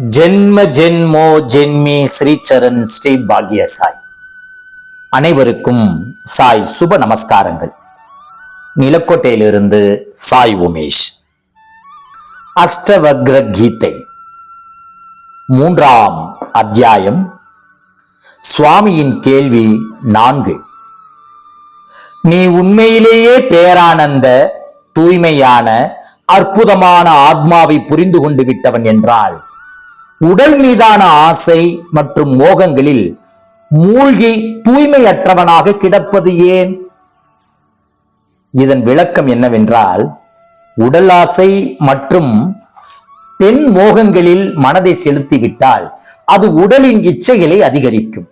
ஜென்ம ஜென்மோ ஜென்மி ஸ்ரீச்சரண் ஸ்ரீ பாக்ய சாய் அனைவருக்கும் சாய் சுப நமஸ்காரங்கள். நிலக்கோட்டையிலிருந்து சாய் உமேஷ். அஷ்டவக்ர கீதை. மூன்றாம் அத்தியாயம். சுவாமியின் கேள்வி நான்கு. நீ உண்மையிலேயே பேரானந்த தூய்மையான அற்புதமான ஆத்மாவை புரிந்து கொண்டு விட்டவன் என்றால் உடல் மீதான ஆசை மற்றும் மோகங்களில் மூழ்கி தூய்மையற்றவனாக கிடப்பது ஏன்? இதன் விளக்கம் என்னவென்றால் உடல் ஆசை மற்றும் பெண் மோகங்களில் மனதை செலுத்திவிட்டால் அது உடலின் இச்சைகளை அதிகரிக்கும்.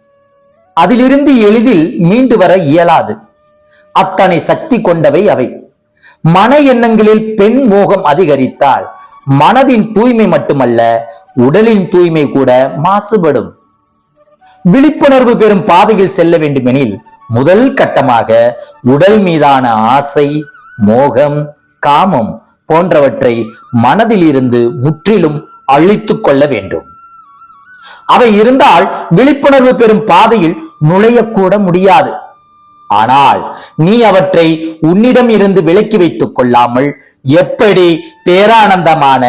அதிலிருந்து எளிதில் மீண்டு வர இயலாது. அத்தனை சக்தி கொண்டவை அவை. மன எண்ணங்களில் பெண் மோகம் அதிகரித்தால் மனதின் தூய்மை மட்டுமல்ல உடலின் தூய்மை கூட மாசுபடும். விழிப்புணர்வு பெறும் பாதையில் செல்ல வேண்டுமெனில் முதல் கட்டமாக உடல் மீதான ஆசை மோகம் காமம் போன்றவற்றை மனதில் இருந்து முற்றிலும் அழித்துக் கொள்ள வேண்டும். அவை இருந்தால் விழிப்புணர்வு பெறும் பாதையில் நுழையக்கூட முடியாது. ஆனால் நீ அவற்றை உன்னிடம் இருந்து விலக்கி வைத்துக் கொள்ளாமல் எப்படி பேரானந்தமான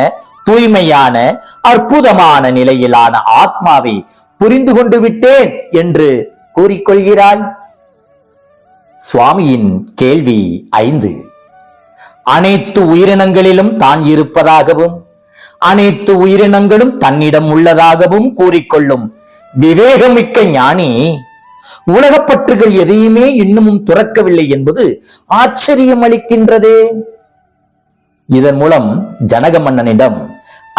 தூய்மையான அற்புதமான நிலையிலான ஆத்மாவை புரிந்து கொண்டு விட்டேன் என்று கூறிக்கொள்கிறாய்? சுவாமியின் கேள்வி ஐந்து. அனைத்து உயிரினங்களிலும் தான் இருப்பதாகவும் அனைத்து உயிரினங்களும் தன்னிடம் உள்ளதாகவும் கூறிக்கொள்ளும் விவேகமிக்க ஞானி உலகப்பற்றுகள் எதையுமே இன்னமும் துறக்கவில்லை என்பது ஆச்சரியம் அளிக்கின்றதே இதன் மூலம் ஜனக மன்னனிடம்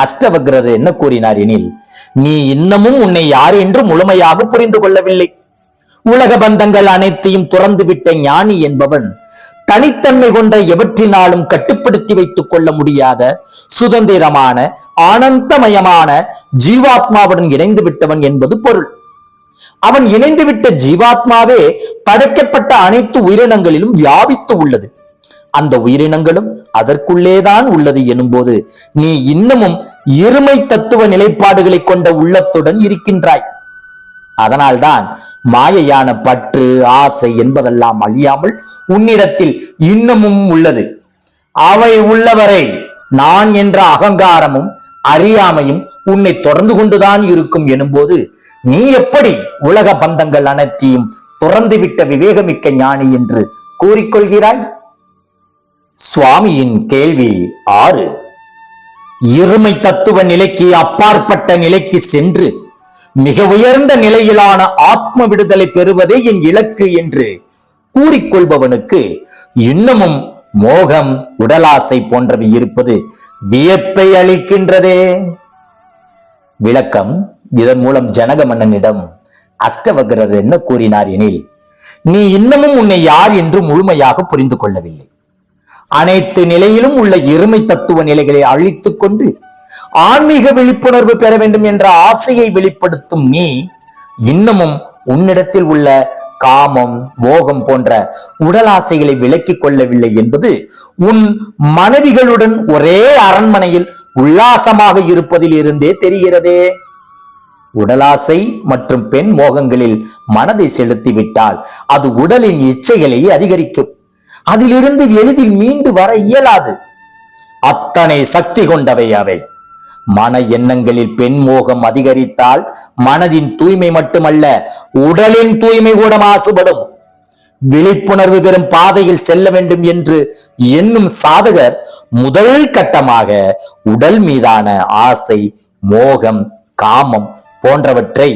அஷ்டவக்ரர் என்ன கூறினார் எனில் நீ இன்னமும் உன்னை யார் என்று முழுமையாக புரிந்து கொள்ளவில்லை. உலக பந்தங்கள் அனைத்தையும் துறந்துவிட்ட ஞானி என்பவன் தனித்தன்மை கொண்ட எவற்றினாலும் கட்டுப்படுத்தி வைத்துக் கொள்ள முடியாத சுதந்திரமான ஆனந்தமயமான ஜீவாத்மாவுடன் இணைந்து விட்டவன் என்பது பொருள். அவன் இணைந்துவிட்ட ஜீவாத்மாவே படைக்கப்பட்ட அனைத்து உயிரினங்களிலும் வியாபித்து உள்ளது. அந்த உயிரினங்களும் அதற்குள்ளேதான் உள்ளது எனும்போது நீ இன்னமும் இருமை தத்துவ நிலைப்பாடுகளை கொண்ட உள்ளத்துடன் இருக்கின்றாய். அதனால்தான் மாயையான பற்று ஆசை என்பதெல்லாம் அழியாமல் உன்னிடத்தில் இன்னமும் உள்ளது. அவை உள்ளவரை நான் என்ற அகங்காரமும் அறியாமையும் உன்னை தொடர்ந்து கொண்டுதான் இருக்கும் எனும்போது நீ எப்படி உலக பந்தங்கள் அனைத்தையும் துறந்துவிட்ட விவேகமிக்க ஞானி என்று கூறிக்கொள்கிறாய்? சுவாமியின் கேள்வி ஆறு. இருமை தத்துவ நிலைக்கு அப்பாற்பட்ட நிலைக்கு சென்று மிக உயர்ந்த நிலையிலான ஆத்ம விடுதலை பெறுவதே என் இலக்கு என்று கூறிக்கொள்பவனுக்கு இன்னமும் மோகம் உடலாசை போன்றவை இருப்பது வியப்பை அளிக்கின்றதே. விளக்கம் இதன் மூலம் ஜனக மன்னனிடம் அஷ்டவக்ரர் என்ன கூறினார் எனில் நீ இன்னமும் உன்னை யார் என்று முழுமையாக புரிந்து கொள்ளவில்லை. அனைத்து நிலையிலும் உள்ள இருமை தத்துவ நிலைகளை அழித்துக் கொண்டு ஆன்மீக விழிப்புணர்வு பெற வேண்டும் என்ற ஆசையை வெளிப்படுத்தும் நீ இன்னமும் உன்னிடத்தில் உள்ள காமம் மோகம் போன்ற உடல் ஆசைகளை விலக்கிக் கொள்ளவில்லை என்பது உன் மனைவிகளுடன் ஒரே அரண்மனையில் உல்லாசமாக இருப்பதில் இருந்தே தெரிகிறதே. உடலாசை மற்றும் பெண் மோகங்களில் மனதை செலுத்திவிட்டால் அது உடலின் இச்சைகளை அதிகரிக்கும். அதிலிருந்து எளிதில் மீண்டு வர இயலாது. அத்தனை சக்தி கொண்டவை அவை. மன எண்ணங்களில் பெண் மோகம் அதிகரித்தால் மனதின் தூய்மை மட்டுமல்ல உடலின் தூய்மை கூட மாசுபடும் விழிப்புணர்வு பெறும் பாதையில் செல்ல வேண்டும் என்று எண்ணும் சாதகர் முதல் கட்டமாக உடல் மீதான ஆசை மோகம் காமம் போன்றவற்றை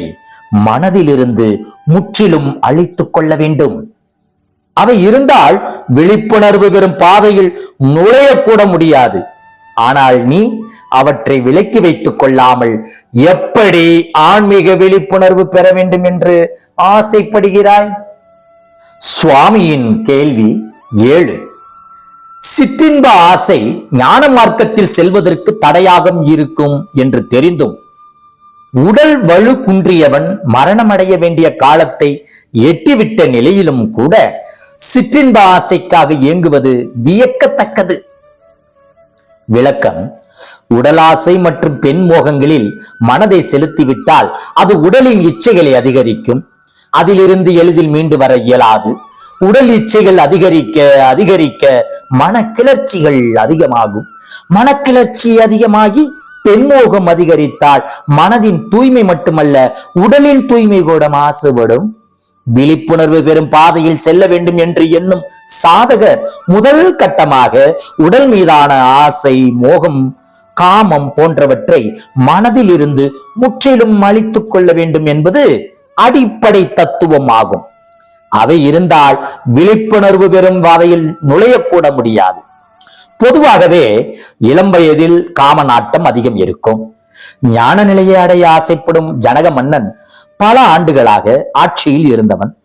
மனதிலிருந்து முற்றிலும் அழித்துக் கொள்ள வேண்டும். அவை இருந்தால் விழிப்புணர்வு பெறும் பாதையில் நுழையக்கூட முடியாது. ஆனால் நீ அவற்றை விலக்கி வைத்துக் கொள்ளாமல் எப்படி ஆன்மீக விழிப்புணர்வு பெற வேண்டும் என்று ஆசைப்படுகிறாய்? சுவாமியின் கேள்வி ஏழு. சிற்றின்ப ஆசை ஞான மார்க்கத்தில் செல்வதற்கு தடையாகும் இருக்கும் என்று தெரிந்தும் உடல் வலு குன்றியவன் மரணமடைய வேண்டிய காலத்தை எட்டிவிட்ட நிலையிலும் கூட சிற்றின்ப ஆசைக்காக இயங்குவது வியக்கத்தக்கது. விளக்கம் உடலாசை மற்றும் பெண் மோகங்களில் மனதை செலுத்திவிட்டால் அது உடலின் இச்சைகளை அதிகரிக்கும். அதிலிருந்து எளிதில் மீண்டு வர இயலாது. உடல் இச்சைகள் அதிகரிக்க அதிகரிக்க மன கிளர்ச்சிகள் அதிகமாகும். மனக்கிளர்ச்சி அதிகமாகி பெண்மோகம் அதிகரித்தால் மனதின் தூய்மை மட்டுமல்ல உடலின் தூய்மை கூட மாசுபடும் விழிப்புணர்வு பெறும் பாதையில் செல்ல வேண்டும் என்று எண்ணும் சாதகர் முதல் கட்டமாக உடல் மீதான ஆசை மோகம் காமம் போன்றவற்றை மனதில் இருந்து முற்றிலும் அழித்துக் கொள்ள வேண்டும் என்பது அடிப்படை தத்துவம் ஆகும் அவை இருந்தால் விழிப்புணர்வு பெறும் பாதையில் நுழையக்கூட முடியாது. பொதுவாகவே இளம் வயதில் காம நாட்டம் அதிகம் இருக்கும். ஞான நிலையை அடைய ஆசைப்படும் ஜனக மன்னன் பல ஆண்டுகளாக ஆட்சியில் இருந்தவன்.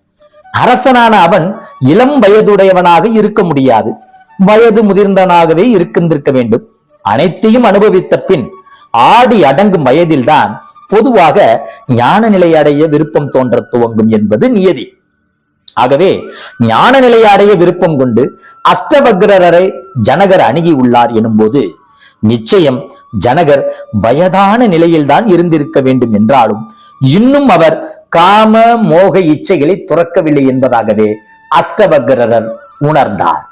அரசனான அவன் இளம் வயதுடையவனாக இருக்க முடியாது. வயது முதிர்ந்தனாகவே இருக்கின்றிருக்க வேண்டும். அனைத்தையும் அனுபவித்த பின் ஆடி அடங்கும் வயதில்தான் பொதுவாக ஞான நிலை அடைய விருப்பம் தோன்ற துவங்கும் என்பது நியதி. ஆகவே ஞான நிலை அடைய விருப்பம் கொண்டு அஷ்டபக்ரரை ஜனகர் அணுகி உள்ளார் எனும்போது நிச்சயம் ஜனகர் வயதான நிலையில்தான் இருந்திருக்க வேண்டும் என்றாலும் இன்னும் அவர் காம மோக இச்சைகளை துறக்கவில்லை என்பதாகவே அஷ்டவக்ரர் உணர்ந்தார்.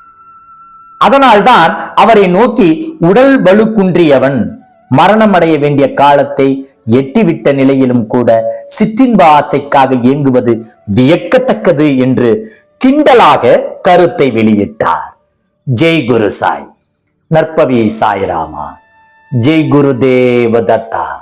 அதனால்தான் அவரை நோக்கி உடல் வலு குன்றியவன் மரணம் அடைய வேண்டிய காலத்தை எட்டிவிட்ட நிலையிலும் கூட சிற்றின்ப ஆசைக்காக இயங்குவது வியக்கத்தக்கது என்று கிண்டலாக கருத்தை வெளியிட்டார். ஜெய் குரு சாய். நற்பவி சாய்ராமா. ஜெய் குரு தேவதத்தா